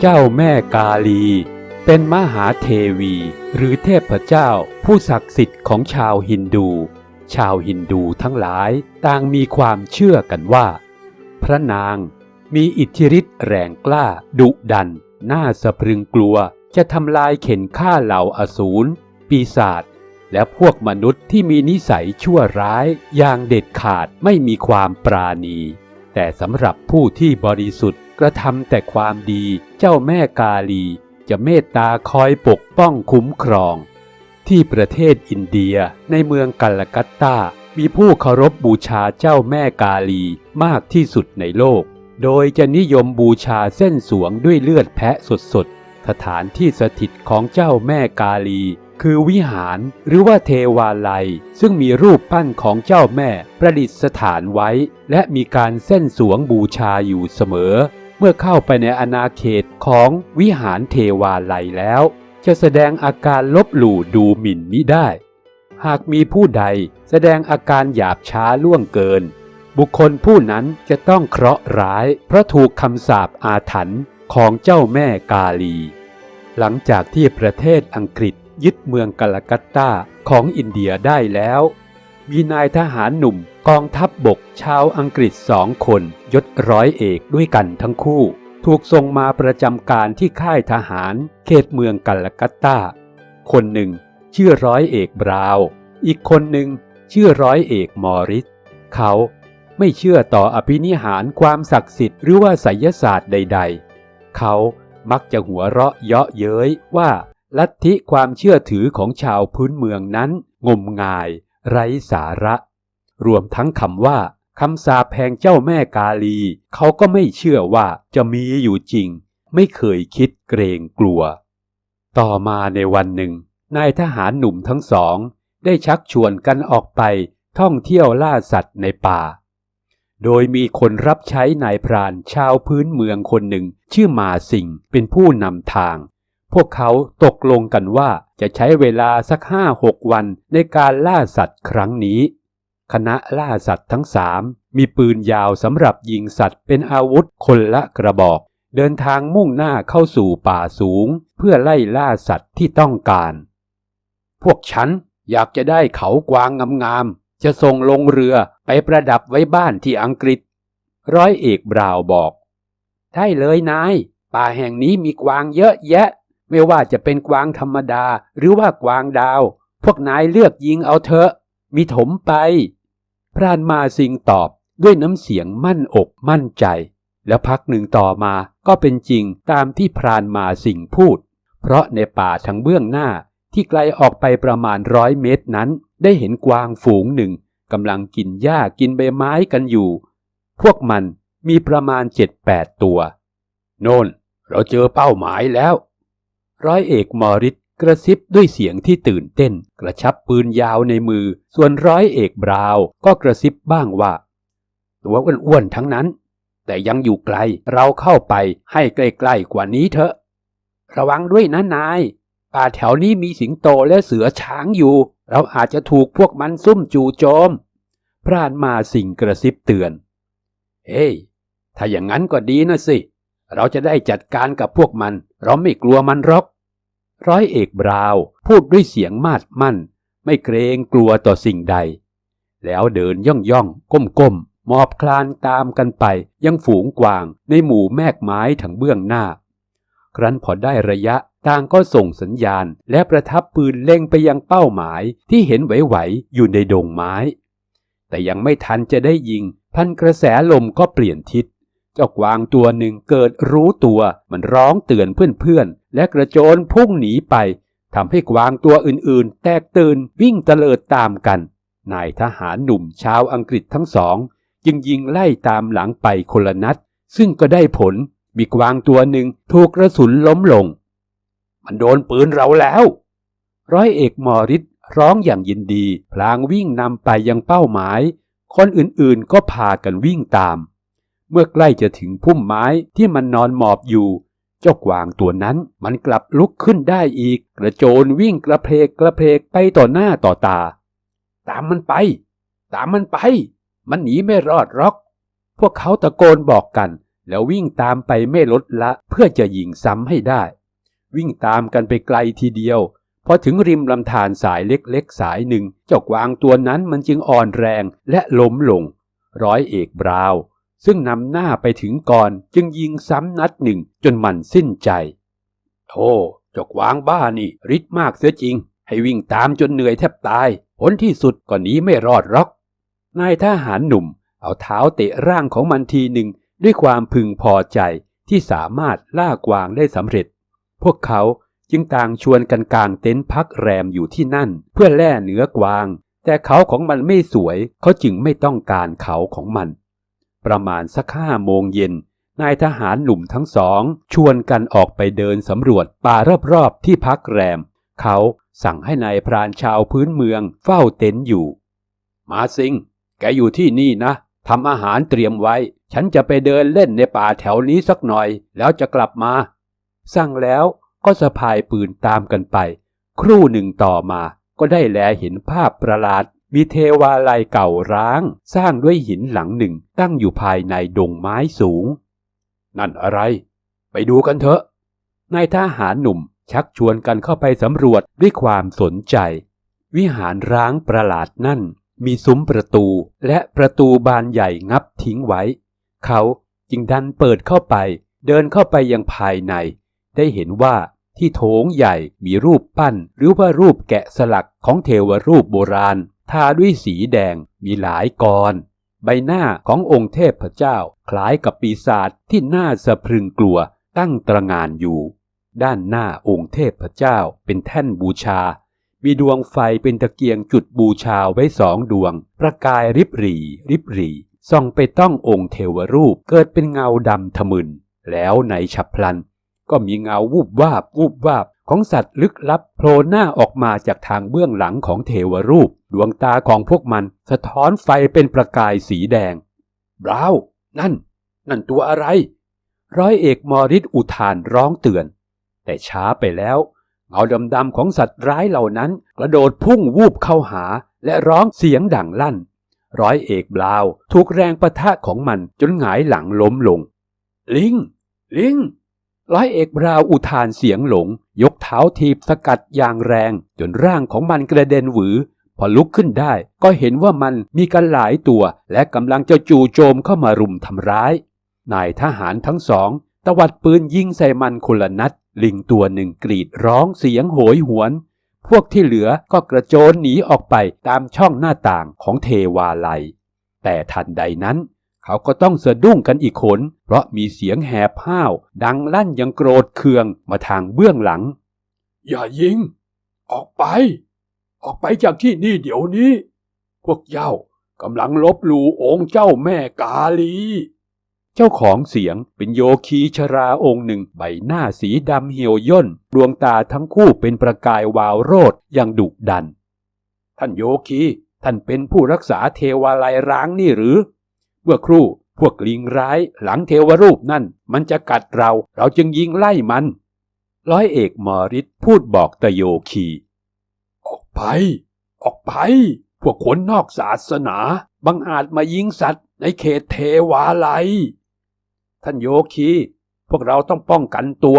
เจ้าแม่กาลี เป็นมหาเทวี หรือเทพเจ้า ผู้ศักดิ์สิทธิ์ของชาวฮินดู ชาวฮินดูทั้งหลายต่างมีความเชื่อกันว่า พระนางมีอิทธิฤทธิ์แรงกล้า ดุดัน น่าสะพรึงกลัวจะทำลายเข็นฆ่าเหล่าอสูร ปีศาจและพวกมนุษย์ที่มีนิสัยชั่วร้ายอย่างเด็ดขาดไม่มีความปราณี แต่สำหรับผู้ที่บริสุทธิ์ กระทำแต่ความดีเจ้าแม่กาลีจะเมตตาคอยปกป้องคุ้มครอง ที่ประเทศอินเดียในเมืองกัลกัตตา มีผู้เคารพบูชาเจ้าแม่กาลีมากที่สุดในโลก โดยจะนิยมบูชาเส้นสวงด้วยเลือดแพะสดๆ สถานที่สถิตของเจ้าแม่กาลี คือวิหารหรือว่าเทวาลัย ซึ่งมีรูปปั้นของเจ้าแม่ประดิษฐานไว้ และมีการเส้นสวงบูชาอยู่เสมอ เมื่อเข้าไปในอาณาเขตของวิหารเทวาลัยแล้ว จะแสดงอาการลบหลู่ดูหมิ่นมิได้ หากมีผู้ใดแสดงอาการหยาบช้าล่วงเกิน บุคคลผู้นั้นจะต้องเคราะห์ร้าย เพราะถูกคำสาปอาถรรพ์ของเจ้าแม่กาลี หลังจากที่ประเทศอังกฤษยึดเมืองกาลกัตตาของอินเดียได้แล้ว มีนายทหารหนุ่มกองทัพบบกชาวอังกฤษสองคนยศร้อยเอกด้วยกันทั้งคู่ ถูกส่งมาประจำการที่ค่ายทหาร เขตเมืองกาลกัตตา คนหนึ่ง ชื่อร้อยเอกบราวน์อีกคนหนึ่ง ชื่อร้อยเอกมอริสเขาไม่เชื่อต่ออภินิหารความศักดิ์สิทธิ์หรือว่าไสยศาสตร์ใด ๆ เขามักจะหัวเราะเยาะเย้ยว่าลัทธิความเชื่อถือของชาวพื้นเมืองนั้นงมงาย ไร้สาระ รวมทั้งคำว่าคำสาปแห่งเจ้าแม่กาลี เขาก็ไม่เชื่อว่าจะมีอยู่จริง ไม่เคยคิดเกรงกลัว ต่อมาในวันหนึ่ง นายทหารหนุ่มทั้งสอง ได้ชักชวนกันออกไปท่องเที่ยวล่าสัตว์ในป่า โดยมีคนรับใช้นายพรานชาวพื้นเมืองคนหนึ่งชื่อมาสิงเป็นผู้นำทาง พวกเขาตกลงกันว่าจะใช้เวลาสักห้าหกวันในการล่าสัตว์ครั้งนี้ คณะล่าสัตว์ทั้งสามมีปืนยาวสำหรับยิงสัตว์เป็นอาวุธคนละกระบอก เดินทางมุ่งหน้าเข้าสู่ป่าสูง เพื่อไล่ล่าสัตว์ที่ต้องการ พวกฉันอยากจะได้เขากวางงามๆ จะส่งลงเรือไปประดับไว้บ้านที่อังกฤษ ร้อยเอกบราวบอก ได้เลยนาย ป่าแห่งนี้มีกวางเยอะแยะ ไม่ว่าจะเป็นกวางธรรมดาหรือว่ากวางดาว พวกนายเลือกยิงเอาเถอะ มีถมไป พรานมาสิงตอบด้วยน้ำเสียงมั่นอกมั่นใจ แล้วพักหนึ่งต่อมาก็เป็นจริงตามที่พรานมาสิงพูด เพราะในป่าทางเบื้องหน้าที่ไกลออกไปประมาณร้อยเมตรนั้น ได้เห็นกวางฝูงหนึ่งกำลังกินหญ้ากินใบไม้กันอยู่ พวกมันมีประมาณเจ็ดแปดตัว โน่น เราเจอเป้าหมายแล้ว ร้อยเอกมอริสกระซิบด้วยเสียงที่ตื่นเต้น กระชับปืนยาวในมือ ส่วนร้อยเอกบราวก็กระซิบบ้างว่า ตัวอ้วนๆทั้งนั้น แต่ยังอยู่ไกลเราเข้าไปให้ใกล้ๆกว่านี้เถอะ ระวังด้วยนะนาย ป่าแถวนี้มีสิงโตและเสือช้างอยู่ เราอาจจะถูกพวกมันซุ่มจู่โจม พรานมาสิงกระซิบเตือน เฮ้ยถ้าอย่างนั้นก็ดีนะสิ เราจะได้จัดการกับพวกมัน เราไม่กลัวมันหรอก ร้อยเอกบราว์พูดด้วยเสียงมาดมั่น ไม่เกรงกลัวต่อสิ่งใด แล้วเดินย่องย่องก้มก้มมอบคลานตามกันไป ยังฝูงกวางในหมู่แมกไม้ทางเบื้องหน้า ครั้นพอได้ระยะต่างก็ส่งสัญญาณ และประทับปืนเล็งไปยังเป้าหมายที่เห็นไหวๆอยู่ในดงไม้ แต่ยังไม่ทันจะได้ยิง พันกระแสลมก็เปลี่ยนทิศ เจ้ากวางตัวหนึ่งเกิดรู้ตัวมันร้องเตือนเพื่อนๆ และกระโจนพุ่งหนีไปทำให้กวางตัวอื่นๆ แตกตื่นวิ่งเตลิดตามกัน นายทหารหนุ่มชาวอังกฤษทั้งสอง จึงยิงไล่ตามหลังไปคนละนัด ซึ่งก็ได้ผลมีกวางตัวหนึ่งถูกกระสุนล้มลง มันโดนปืนเราแล้ว ร้อยเอกมอริสร้องอย่างยินดี พลางวิ่งนำไปยังเป้าหมาย คนอื่นๆก็พากันวิ่งตาม เมื่อใกล้จะถึงพุ่มไม้ที่มันนอนหมอบอยู่ เจ้ากวางตัวนั้นมันกลับลุกขึ้นได้อีก กระโจนวิ่งกระเพกกระเพกไปต่อหน้าต่อตา ตามมันไป ตามมันไป มันหนีไม่รอดหรอก พวกเขาตะโกนบอกกัน แล้ววิ่งตามไปไม่ลดละเพื่อจะยิงซ้ำให้ได้ วิ่งตามกันไปไกลทีเดียวพอถึงริมลำธารสายเล็กๆ สายหนึ่ง เจ้ากวางตัวนั้นมันจึงอ่อนแรงและล้มลง ร้อยเอกบราวน์ ซึ่งนำหน้าไปถึงก่อนจึงยิงซ้ำนัดหนึ่งจนมันสิ้นใจ โธ่จกวางบ้านี่ฤทธิ์มากเสียจริง ให้วิ่งตามจนเหนื่อยแทบตาย ผลที่สุดก็หนีไม่รอดหรอก นายทหารหนุ่ม เอาเท้าเตะร่างของมันทีหนึ่งด้วยความพึงพอใจที่สามารถล่ากวางได้สำเร็จ พวกเขาจึงต่างชวนกันกางเต็นท์พักแรมอยู่ที่นั่น เพื่อแล่เนื้อกวาง แต่เขาของมันไม่สวย เขาจึงไม่ต้องการเขาของมัน ประมาณสักห้าโมงเย็น นายทหารหนุ่มทั้งสอง ชวนกันออกไปเดินสำรวจป่ารอบๆที่พักแรม เขาสั่งให้นายพรานชาวพื้นเมืองเฝ้าเต็นท์อยู่ มาสิง แกอยู่ที่นี่นะทำอาหารเตรียมไว้ ฉันจะไปเดินเล่นในป่าแถวนี้สักหน่อย แล้วจะกลับมา สั่งแล้วก็สะพายปืนตามกันไป ครู่หนึ่งต่อมาก็ได้แลเห็นภาพประหลาด มีเทวาลัยเก่าร้าง สร้างด้วยหินหลังหนึ่งตั้งอยู่ภายในดงไม้สูง นั่นอะไร ไปดูกันเถอะนายทหารหนุ่มชักชวนกันเข้าไปสำรวจด้วยความสนใจ วิหารร้างประหลาดนั่น มีซุ้มประตูและประตูบานใหญ่งับทิ้งไว้ เขาจึงดันเปิดเข้าไป เดินเข้าไปยังภายใน ได้เห็นว่าที่โถงใหญ่มีรูปปั้น หรือว่ารูปแกะสลักของเทวรูปโบราณ ทาด้วยสีแดงมีหลายกร ใบหน้าขององค์เทพเจ้า คล้ายกับปีศาจที่น่าสะพรึงกลัวตั้งตระงานอยู่ ด้านหน้าองค์เทพเจ้าเป็นแท่นบูชา มีดวงไฟเป็นตะเกียงจุดบูชาไว้สองดวง ประกายริบหรี่ ริบหรี่ส่องไปต้ององค์เทวรูปเกิดเป็นเงาดำทะมึน แล้วในฉับพลัน ก็มีเงาวูบวาบวูบวาบ ของสัตว์ลึกลับโผล่หน้าออกมาจากทางเบื้องหลังของเทวรูป ดวงตาของพวกมันสะท้อนไฟเป็นประกายสีแดงบราวนั่น นั่นตัวอะไร ร้อยเอกมอริสอุทานร้องเตือน แต่ช้าไปแล้วเงาดำๆของสัตว์ร้ายเหล่านั้น กระโดดพุ่งวูบเข้าหาและร้องเสียงดังลั่น ร้อยเอกบราวน์ถูกแรงประทะของมันจนหงายหลังล้มลง ลิง ลิง ร้อยเอกบราวอุทานเสียงหลง ยกเท้าทีบสกัดอย่างแรง จนร่างของมันกระเด็นหวือ พอลุกขึ้นได้ก็เห็นว่ามันมีกันหลายตัว และกำลังจะจู่โจมเข้ามารุมทำร้ายนายทหารทั้งสองตวัดปืนยิงใส่มันคนละนัด ลิงตัวหนึ่งกรีดร้องเสียงโหยหวน พวกที่เหลือก็กระโจนหนีออกไปตามช่องหน้าต่างของเทวาลัย แต่ทันใดนั้น เขาก็ต้องสะดุ้งกันอีกคนเพราะมีเสียงแหบห้าว ดังลั่นยังโกรธเคืองมาทางเบื้องหลัง อย่ายิง ออกไป ออกไปจากที่นี่เดี๋ยวนี้ พวกเจ้ากำลังลบหลู่องค์เจ้าแม่กาลี เจ้าของเสียงเป็นโยคีชราองค์หนึ่งใบหน้าสีดำเหี่ยวย่น ดวงตาทั้งคู่เป็นประกายวาวโรดอย่างดุดัน ท่านโยคี ท่านเป็นผู้รักษาเทวาลัยร้างนี่หรือ เมื่อครู่พวกลิงร้ายหลังเทวรูปนั่น มันจะกัดเรา เราจึงยิงไล่มัน ร้อยเอกมอริสพูดบอกตะโยคี ออกไป ออกไป พวกคนนอกศาสนา บังอาจมายิงสัตว์ในเขตเทวาลัย ท่านโยคี พวกเราต้องป้องกันตัว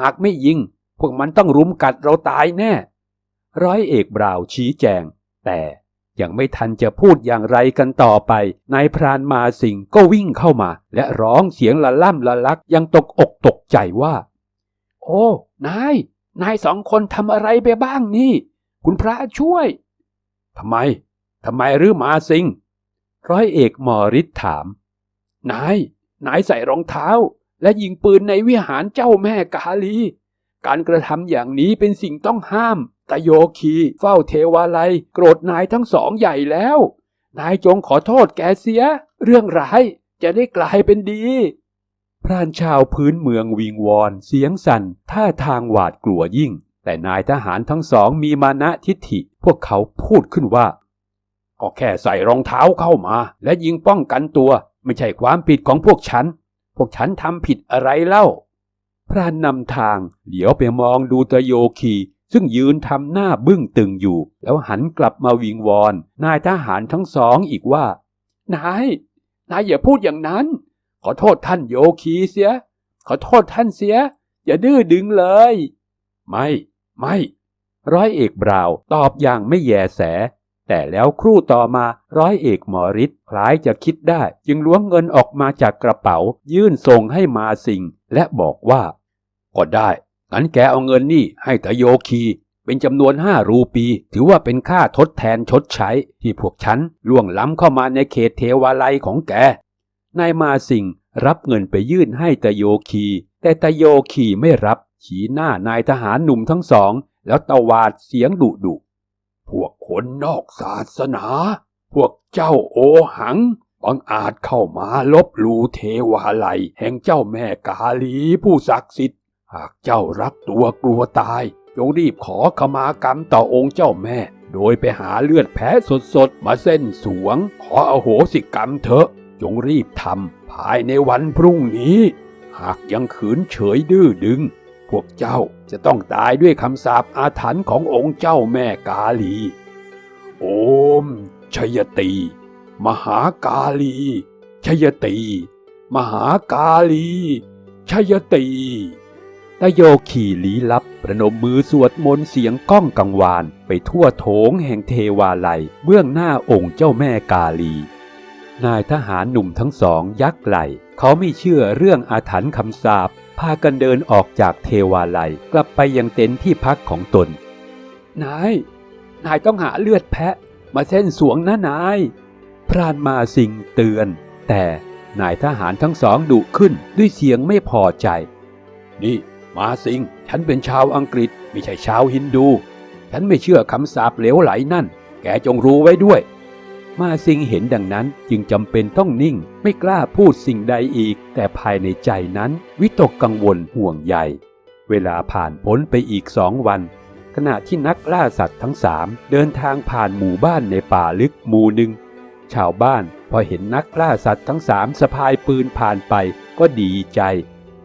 หากไม่ยิง พวกมันต้องรุมกัดเราตายแน่ ร้อยเอกบราวชี้แจง แต่ ยังไม่ทันจะพูดอย่างไรกันต่อไป นายพรานมาสิงก็วิ่งเข้ามา และร้องเสียงละล่ำละลักยังตกอกตกใจว่า โอ้ นาย นายสองคนทำอะไรไปบ้างนี่ คุณพระช่วยทำไมทำไมหรือมาสิง ร้อยเอกมอริสถาม นาย นายใส่รองเท้า และยิงปืนในวิหารเจ้าแม่กาลี การกระทำอย่างนี้เป็นสิ่งต้องห้าม ตโยคีเฝ้าเทวาลัย โกรธนายทั้งสองใหญ่แล้ว นายจงขอโทษแกเสีย เรื่องร้ายจะได้กลายเป็นดี พรานชาวพื้นเมืองวิงวอน เสียงสั่น ท่าทางหวาดกลัวยิ่ง แต่นายทหารทั้งสองมีมานะทิฐิ พวกเขาพูดขึ้นว่า ก็แค่ใส่รองเท้าเข้ามา และยิงป้องกันตัว ไม่ใช่ความผิดของพวกฉัน พวกฉันทำผิดอะไรเล่าพรานนำทาง เหลียวไปมองดูตะโยคี ซึ่งยืนทำหน้าบึ้งตึงอยู่ แล้วหันกลับมาวิงวอน นายทหารทั้งสองอีกว่า นาย นายอย่าพูดอย่างนั้น ขอโทษท่านโยคีเสีย ขอโทษท่านเสีย อย่าดื้อดึงเลย ไม่ ไม่ ร้อยเอกบราวตอบอย่างไม่แยแส แต่แล้วครู่ต่อมาร้อยเอกหมอฤทธิ์คล้ายจะคิดได้ จึงล้วงเงินออกมาจากกระเป๋า ยื่นส่งให้มาสิงและบอกว่า ก็ได้ งั้นแกเอาเงินนี่ให้ตาโยคีเป็นจำนวนห้ารูปี ถือว่าเป็นค่าทดแทนชดใช้ที่พวกฉันล่วงล้ำเข้ามาในเขตเทวาลัยของแก นายมาสิงรับเงินไปยื่นให้ตาโยคี แต่ตาโยคีไม่รับ ชี้หน้านายทหารหนุ่มทั้งสอง แล้วตวาดเสียงดุดุพวกคนนอกศาสนา พวกเจ้าโอหังบังอาจเข้ามาลบลูเทวาลัย แห่งเจ้าแม่กาลีผู้ศักดิ์สิทธิ์ หากเจ้ารักตัวกลัวตาย จงรีบขอขมากรรมต่อองค์เจ้าแม่ โดยไปหาเลือดแพ้สดๆ มาเส้นสวง ขออโหสิกรรมเถอะ จงรีบทำภายในวันพรุ่งนี้ หากยังขืนเฉยดื้อดึง พวกเจ้าจะต้องตายด้วยคำสาปอาถรรพ์ขององค์เจ้าแม่กาลี โอม ชยตี มหากาลี ชยตี มหากาลี ชยตี ตาโยคีลี้ลับ ประนมมือสวดมนต์เสียงก้องกังวาน ไปทั่วโถงแห่งเทวาลัย เบื้องหน้าองค์เจ้าแม่กาลี นายทหารหนุ่มทั้งสองยักไหล เขาไม่เชื่อเรื่องอาถรรพ์คำสาปพากันเดินออกจากเทวาลัย กลับไปยังเต็นท์ที่พักของตน นาย นายต้องหาเลือดแพะ มาเส้นสวงนะนาย พรานมาสิงเตือน แต่นายทหารทั้งสองดุขึ้นด้วยเสียงไม่พอใจ นี่ มาสิง ฉันเป็นชาวอังกฤษไม่ใช่ชาวฮินดู ฉันไม่เชื่อคำสาปเหลวไหลนั่น แกจงรู้ไว้ด้วย มาสิงเห็นดังนั้นจึงจำเป็นต้องนิ่ง ไม่กล้าพูดสิ่งใดอีก แต่ภายในใจนั้น วิตกกังวลห่วงใยเวลาผ่านพ้นไปอีกสองวัน ขณะที่นักล่าสัตว์ทั้งสามเดินทางผ่านหมู่บ้านในป่าลึกหมู่หนึ่ง ชาวบ้านพอเห็นนักล่าสัตว์ทั้งสามสะพายปืนผ่านไปก็ดีใจ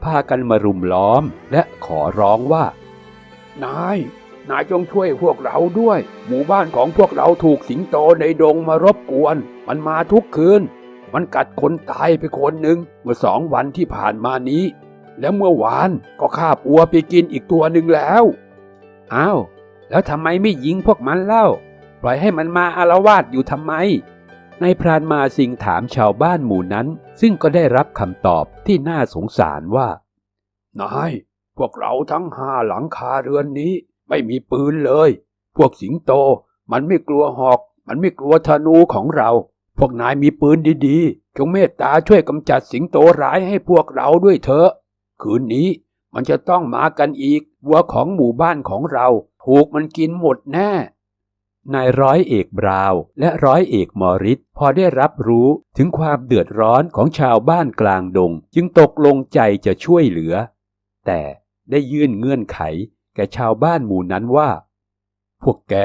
พากันมารุมล้อมและขอร้องว่า นาย นายจงช่วยพวกเราด้วย หมู่บ้านของพวกเราถูกสิงโตในดงมารบกวน มันมาทุกคืน มันกัดคนตายไปคนหนึ่งเมื่อสองวันที่ผ่านมานี้ แล้วเมื่อวานก็ฆ่าปัวไปกินอีกตัวหนึ่งแล้ว อ้าว แล้วทำไมไม่ยิงพวกมันเล่า ปล่อยให้มันมาอารวาสอยู่ทำไม นายพรานมาสิงถามชาวบ้านหมู่นั้น ซึ่งก็ได้รับคำตอบที่น่าสงสารว่า นาย พวกเราทั้งห้าหลังคาเรือนนี้ ไม่มีปืนเลย พวกสิงโต มันไม่กลัวหอก มันไม่กลัวธนูของเรา พวกนายมีปืนดีๆ จงเมตตาช่วยกำจัดสิงโตร้ายให้พวกเราด้วยเถอะ คืนนี้มันจะต้องมากันอีกวัวของหมู่บ้านของเรา ถูกมันกินหมดแน่ นายร้อยเอกบราว์และร้อยเอกมอริสพอได้รับรู้ถึงความเดือดร้อนของชาวบ้านกลางดง จึงตกลงใจจะช่วยเหลือ แต่ได้ยื่นเงื่อนไข แก่ชาวบ้านหมู่นั้นว่า พวกแก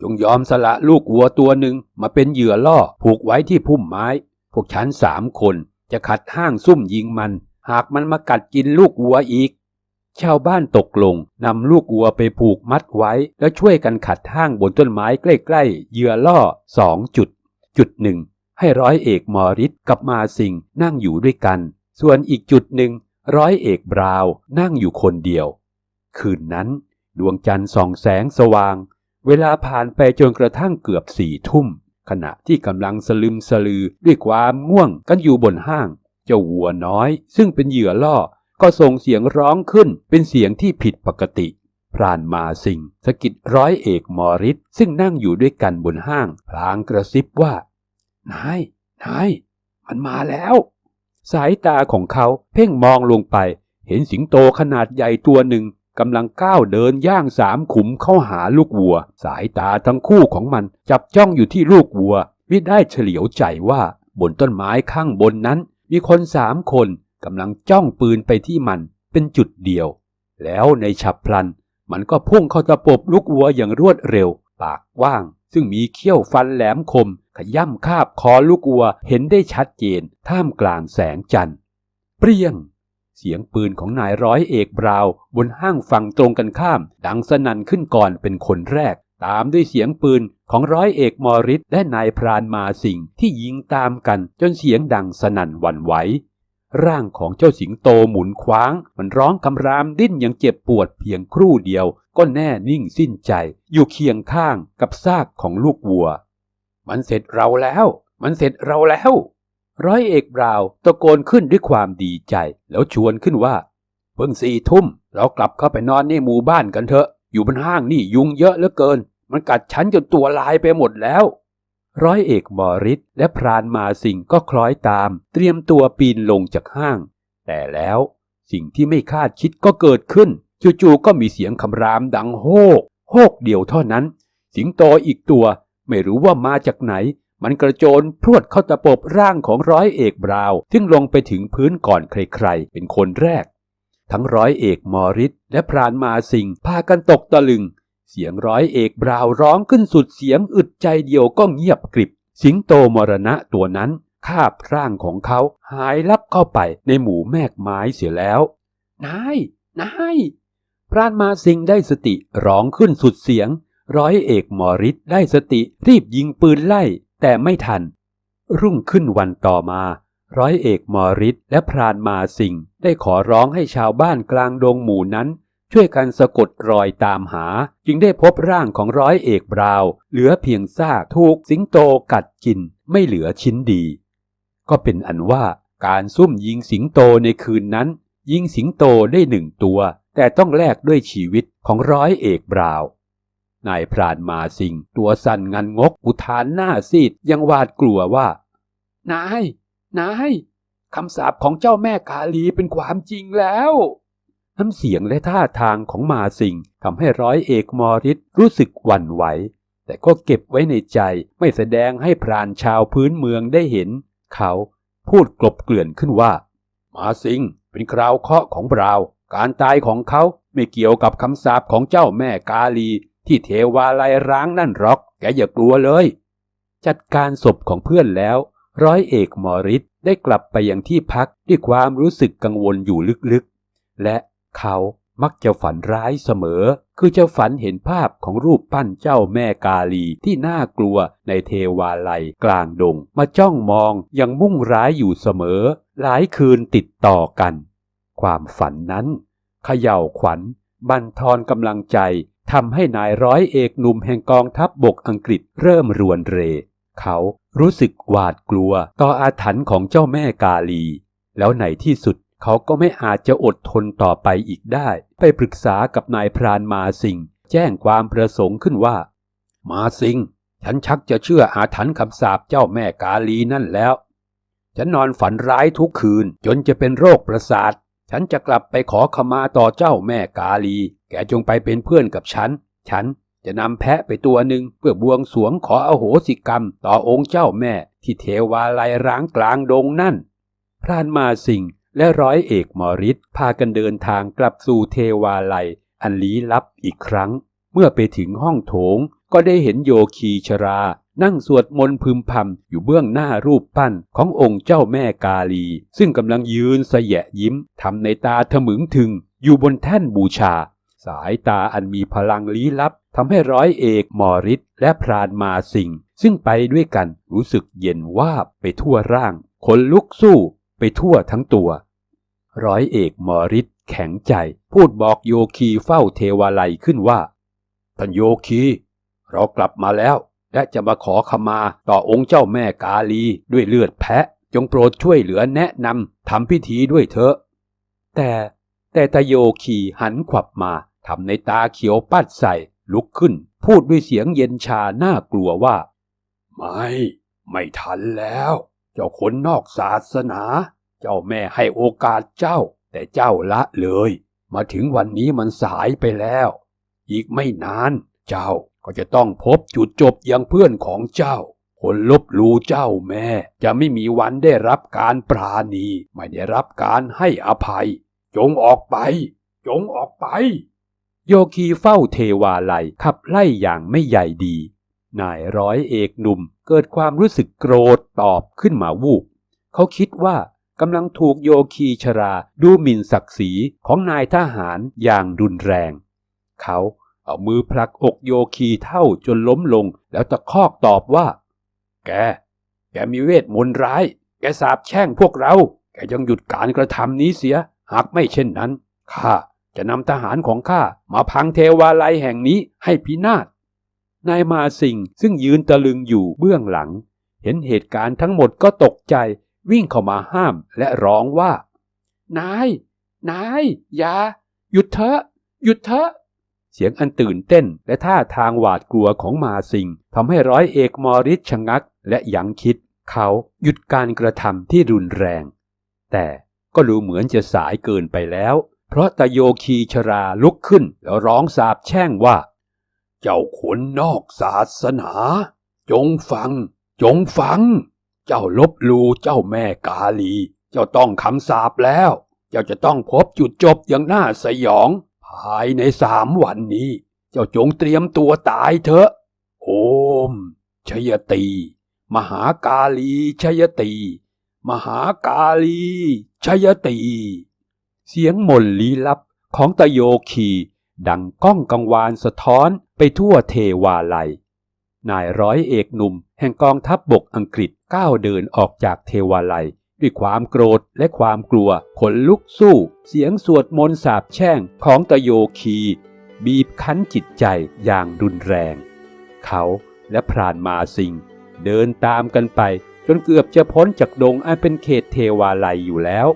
จงยอมสละลูกวัวตัวหนึ่งมาเป็นเหยื่อล่อผูกไว้ที่พุ่มไม้ พวกฉันสามคนจะขัดห้างซุ่มยิงมัน หากมันมากัดกินลูกวัวอีก ชาวบ้านตกลงนำลูกวัวไปผูกมัดไว้ แล้วช่วยกันขัดห้างบนต้นไม้ใกล้ๆเหยื่อล่อสองจุด จุดหนึ่งให้ร้อยเอกมอริสกับมาสิงนั่งอยู่ด้วยกัน ส่วนอีกจุดหนึ่งร้อยเอกบราวน์นั่งอยู่คนเดียว คืนนั้น ดวงจันทร์ส่องแสงสว่าง เวลาผ่านไปจนกระทั่งเกือบสี่ทุ่ม ขณะที่กำลังสลึมสลือด้วยความง่วงกันอยู่บนห้าง เจ้าวัวน้อย ซึ่งเป็นเหยื่อล่อ ก็ส่งเสียงร้องขึ้นเป็นเสียงที่ผิดปกติ พรานมาสิงสกิดร้อยเอกมอริสซึ่งนั่งอยู่ด้วยกันบนห้าง พลางกระซิบว่า นาย นาย มันมาแล้ว สายตาของเขาเพ่งมองลงไป เห็นสิงโตขนาดใหญ่ตัวหนึ่งกำลังก้าวเดินย่างสามขุมเข้าหาลูกวัว สายตาทั้งคู่ของมันจับจ้องอยู่ที่ลูกวัวไม่ได้เฉลียวใจว่าบนต้นไม้ข้างบนนั้น มีคนสามคน กำลังจ้องปืนไปที่มันเป็นจุดเดียว แล้วในฉับพลัน มันก็พุ่งเข้าตะปบลูกวัวอย่างรวดเร็ว ปากกว้าง ซึ่งมีเขี้ยวฟันแหลมคม ขย่ำคาบคอลูกวัวเห็นได้ชัดเจน ท่ามกลางแสงจันทร์ เปรี้ยง เสียงปืนของนายร้อยเอกบราวน์บนห้างฝั่งตรงกันข้าม ดังสนั่นขึ้นก่อนเป็นคนแรกตามด้วยเสียงปืนของร้อยเอกมอริสและนายพรานมาสิงที่ยิงตามกันจนเสียงดังสนั่นหวั่นไหว ร่างของเจ้าสิงโตหมุนคว้าง มันร้องคำรามดิ้นอย่างเจ็บปวดเพียงครู่เดียว ก็แน่นิ่งสิ้นใจ อยู่เคียงข้างกับซากของลูกวัว มันเสร็จเราแล้ว มันเสร็จเราแล้ว ร้อยเอกบราวน์ตะโกนขึ้นด้วยความดีใจ แล้วชวนขึ้นว่า เพิ่งสี่ทุ่ม เรากลับเข้าไปนอนในหมู่บ้านกันเถอะ อยู่บนห้างนี่ยุงเยอะเหลือเกิน มันกัดฉันจนตัวลายไปหมดแล้ว ร้อยเอกมอริสและพรานมาสิงก็คล้อยตาม เตรียมตัวปีนลงจากห้าง แต่แล้วสิ่งที่ไม่คาดคิดก็เกิดขึ้น จู่ๆก็มีเสียงคำรามดังโฮกโฮกเดียวเท่านั้น สิงโตอีกตัวไม่รู้ว่ามาจากไหน มันกระโจนพรวดเข้าตะปบร่างของร้อยเอกบราวซึ่งลงไปถึงพื้นก่อนใครๆ เป็นคนแรก ทั้งร้อยเอกมอริสและพรานมาสิงพากันตกตะลึง เสียงร้อยเอกบราวร้องขึ้นสุดเสียงอึดใจเดียวก็เงียบกริบ สิงโตมรณะตัวนั้นคาบร่างของเขาหายลับเข้าไปในหมู่แมกไม้เสียแล้ว นาย นายพรานมาสิงได้สติร้องขึ้นสุดเสียง ร้อยเอกมอริสได้สติรีบยิงปืนไล่ แต่ไม่ทัน รุ่งขึ้นวันต่อมา ร้อยเอกมอริสและพรานมาสิงได้ขอร้องให้ชาวบ้านกลางดงหมู่นั้น ช่วยกันสะกดรอยตามหา จึงได้พบร่างของร้อยเอกบราว์เหลือเพียงซากถูกสิงโตกัดกินไม่เหลือชิ้นดี ก็เป็นอันว่าการซุ่มยิงสิงโตในคืนนั้น ยิงสิงโตได้หนึ่งตัว แต่ต้องแลกด้วยชีวิตของร้อยเอกบราวน์นายพรานมาสิงตัวสั่นงันงกอุทานหน้าซีดยังหวาดกลัวว่า นาย นายคำสาปของเจ้าแม่กาลีเป็นความจริงแล้ว น้ำเสียงและท่าทางของมาสิงทำให้ร้อยเอกมอริสรู้สึกหวั่นไหว แต่ก็เก็บไว้ในใจไม่แสดงให้พรานชาวพื้นเมืองได้เห็น เขาพูดกลบเกลื่อนขึ้นว่า มาสิงเป็นคราวเคราะห์ของเราการตายของเขาไม่เกี่ยวกับคำสาปของเจ้าแม่กาลี ที่เทวาลัยร้างนั่นหรอก แกอย่ากลัวเลย จัดการศพของเพื่อนแล้ว ร้อยเอกมอริสได้กลับไปยังที่พักด้วยความรู้สึกกังวลอยู่ลึกๆ และ เขามักจะฝันร้ายเสมอ คือจะฝันเห็นภาพของรูปปั้นเจ้าแม่กาลีที่น่ากลัวในเทวาลัยกลางดง มาจ้องมองยังมุ่งร้ายอยู่เสมอ หลายคืนติดต่อกัน ความฝันนั้นเขย่าขวัญ บันทอนกำลังใจทำให้นายร้อยเอกหนุ่มแห่งกองทัพบบกอังกฤษเริ่มรวนเร เขารู้สึกหวาดกลัวต่ออาถรรพ์ของเจ้าแม่กาลี แล้วในที่สุด เขาก็ไม่อาจจะอดทนต่อไปอีกได้ ไปปรึกษากับนายพรานมาสิงแจ้งความประสงค์ขึ้นว่า มาสิงฉันชักจะเชื่ออาถรรพ์คำสาปเจ้าแม่กาลีนั่นแล้ว ฉันนอนฝันร้ายทุกคืน จนจะเป็นโรคประสาท ฉันจะกลับไปขอขมาต่อเจ้าแม่กาลี แกจงไปเป็นเพื่อนกับฉัน ฉันจะนำแพะไปตัวหนึ่งเพื่อบวงสวงขออโหสิกรรม ต่อองค์เจ้าแม่ที่เทวาลัยร้างกลางดงนั่น พรานมาสิง และร้อยเอกมอริสพากันเดินทางกลับสู่เทวาลัย อันลี้ลับอีกครั้ง เมื่อไปถึงห้องโถงก็ได้เห็นโยคีชรา นั่งสวดมนต์พึมพำอยู่เบื้องหน้ารูปปั้นขององค์เจ้าแม่กาลี ซึ่งกำลังยืนเสยะยิ้มทำในตาทะมึงถึง อยู่บนแท่นบูชา สายตาอันมีพลังลี้ลับทำให้ร้อยเอกมอริสและพรานมาสิงซึ่งไปด้วยกันรู้สึกเย็นวาบไปทั่วร่างขนลุกสู้ ไปทั่วทั้งตัว ร้อยเอกมอริสแข็งใจ พูดบอกโยคีเฝ้าเทวาลัยขึ้นว่า ท่านโยคี เรากลับมาแล้ว และจะมาขอขมาต่อองค์เจ้าแม่กาลีด้วยเลือดแพะ จงโปรดช่วยเหลือแนะนำทำพิธีด้วยเถอะ แต่แต่ตาโยคีหันขวับมาทำในตาเขียวปัดใส่ลุกขึ้น พูดด้วยเสียงเย็นชาน่ากลัวว่า ไม่ ไม่ทันแล้ว จ้าคนนอกศาสนา เจ้าแม่ให้โอกาสเจ้า แต่เจ้าละเลย มาถึงวันนี้มันสายไปแล้ว อีกไม่นาน เจ้าก็จะต้องพบจุดจบอย่างเพื่อนของเจ้า คนลบหลูเจ้าแม่ จะไม่มีวันได้รับการปราณี ไม่ได้รับการให้อภัย จงออกไป จงออกไป โยคีเฝ้าเทวาลัยขับไล่อย่างไม่ใหญ่ดี นายร้อยเอกหนุ่มเกิดความรู้สึกโกรธตอบขึ้นมาวูบเขาคิดว่ากำลังถูกโยคีชราดูหมิ่นศักดิ์ศรีของนายทหารอย่างรุนแรง เขาเอามือผลักอกโยคีเท่าจนล้มลงแล้วตะคอกตอบว่า แก แกมีเวทมนต์ร้าย แกสาบแช่งพวกเรา แกจงหยุดการกระทำนี้เสีย หากไม่เช่นนั้น ข้าจะนำทหารของข้ามาพังเทวาลัยแห่งนี้ให้พินาศ นายมาสิงซึ่งยืนตะลึงอยู่เบื้องหลัง เห็นเหตุการณ์ทั้งหมดก็ตกใจวิ่งเข้ามาห้ามและร้องว่า นาย นาย อย่า หยุดเถอะ หยุดเถอะ เสียงอันตื่นเต้นและท่าทางหวาดกลัวของมาสิงทำให้ร้อยเอกมอริสชะงักและยังคิด เขาหยุดการกระทำที่รุนแรง แต่ก็ดูเหมือนจะสายเกินไปแล้ว เพราะตาโยคีชราลุกขึ้นแล้วร้องสาบแช่งว่า เจ้าคนนอกศาสนา จงฟัง จงฟัง เจ้าลบลูเจ้าแม่กาลี เจ้าต้องคำสาปแล้ว เจ้าจะต้องพบจุดจบอย่างน่าสยอง ภายในสามวันนี้ เจ้าจงเตรียมตัวตายเถอะ โอม ชยตี มหากาลีชยตี มหากาลีชยตี เสียงมนลี้ลับของตะโยคีดังก้องกังวานสะท้อน ไปทั่วเทวาลัย นายร้อยเอกหนุ่มแห่งกองทัพบบกอังกฤษก้าวเดินออกจากเทวาลัย ด้วยความโกรธและความกลัวขนลุกสู้ เสียงสวดมนต์สาบแช่งของตะโยคี บีบคั้นจิตใจอย่างรุนแรง เขาและพรานมาสิงเดินตามกันไปจนเกือบจะพ้นจากดงอันเป็นเขตเทวาลัยอยู่แล้ว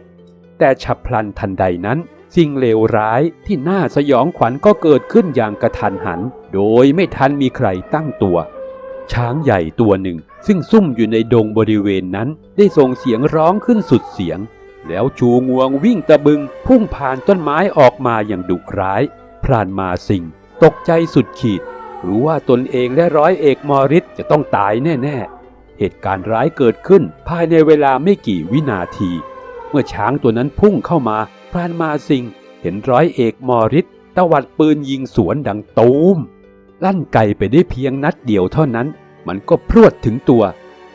แต่ฉับพลันทันใดนั้น สิ่งเลวร้ายที่น่าสยองขวัญก็เกิดขึ้นอย่างกระทันหัน โดยไม่ทันมีใครตั้งตัว ช้างใหญ่ตัวหนึ่ง ซึ่งซุ่มอยู่ในดงบริเวณนั้น ได้ส่งเสียงร้องขึ้นสุดเสียง แล้วชูงวงวิ่งตะบึง พุ่งผ่านต้นไม้ออกมาอย่างดุร้าย พรานมาสิงตกใจสุดขีด รู้ว่าตนเองและร้อยเอกมอริสจะต้องตายแน่ ๆ เหตุการณ์ร้ายเกิดขึ้นภายในเวลาไม่กี่วินาที เมื่อช้างตัวนั้นพุ่งเข้ามา พรานมาสิงเห็นร้อยเอกมอริสตวัดปืนยิงสวนดังตูม ลั่นไกไปได้เพียงนัดเดียวเท่านั้น มันก็พรวดถึงตัว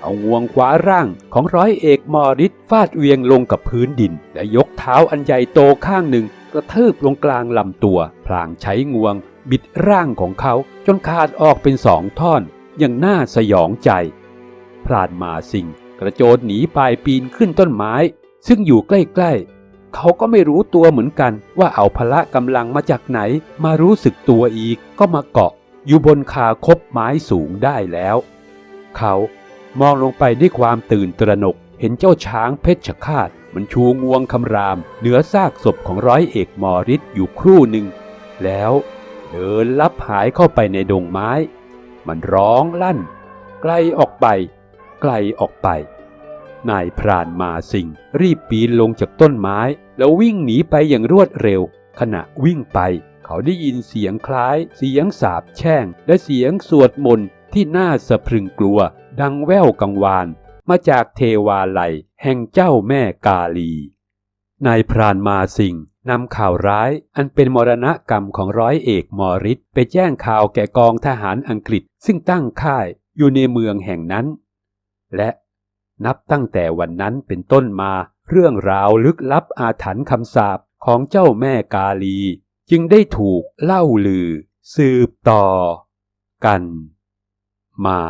เอางวงคว้าร่างของร้อยเอกมอริสฟาดเวียงลงกับพื้นดิน และยกเท้าอันใหญ่โตข้างหนึ่ง กระทืบลงกลางลำตัว พลางใช้งวง บิดร่างของเขาจนขาดออกเป็นสองท่อนอย่างน่าสยองใจ พรานมาสิงกระโจนหนีปลายปีนขึ้นต้นไม้ ซึ่งอยู่ใกล้ๆ เขาก็ไม่รู้ตัวเหมือนกันว่าเอาพละกำลังมาจากไหน มารู้สึกตัวอีกก็มาเกาะ อยู่บนคาคบไม้สูงได้แล้ว เขามองลงไปด้วยความตื่นตระหนกเห็นเจ้าช้างเพชรฆาตมันชูงวงคำราม เหนือซากศพของร้อยเอกมอริสอยู่ครู่หนึ่ง แล้วเดินลับหายเข้าไปในดงไม้ มันร้องลั่น ไกลออกไป ไกลออกไป นายพรานมาสิงรีบปีนลงจากต้นไม้ แล้ววิ่งหนีไปอย่างรวดเร็ว ขณะวิ่งไป เขาได้ยินเสียงคล้าย เสียงสาบแช่ง และเสียงสวดมนต์ที่น่าสะพรึงกลัว ดังแว่วกังวาน มาจากเทวาลัย แห่งเจ้าแม่กาลี นายพรานมาสิงนำข่าวร้ายอันเป็นมรณกรรมของร้อยเอกมอริสไปแจ้งข่าวแก่กองทหารอังกฤษซึ่งตั้งค่ายอยู่ในเมืองแห่งนั้น และ นับตั้งแต่วันนั้นเป็นต้นมา เรื่องราวลึกลับอาถรรพ์คำสาปของเจ้าแม่กาลี จึงได้ถูกเล่าลือ สืบต่อ กัน มา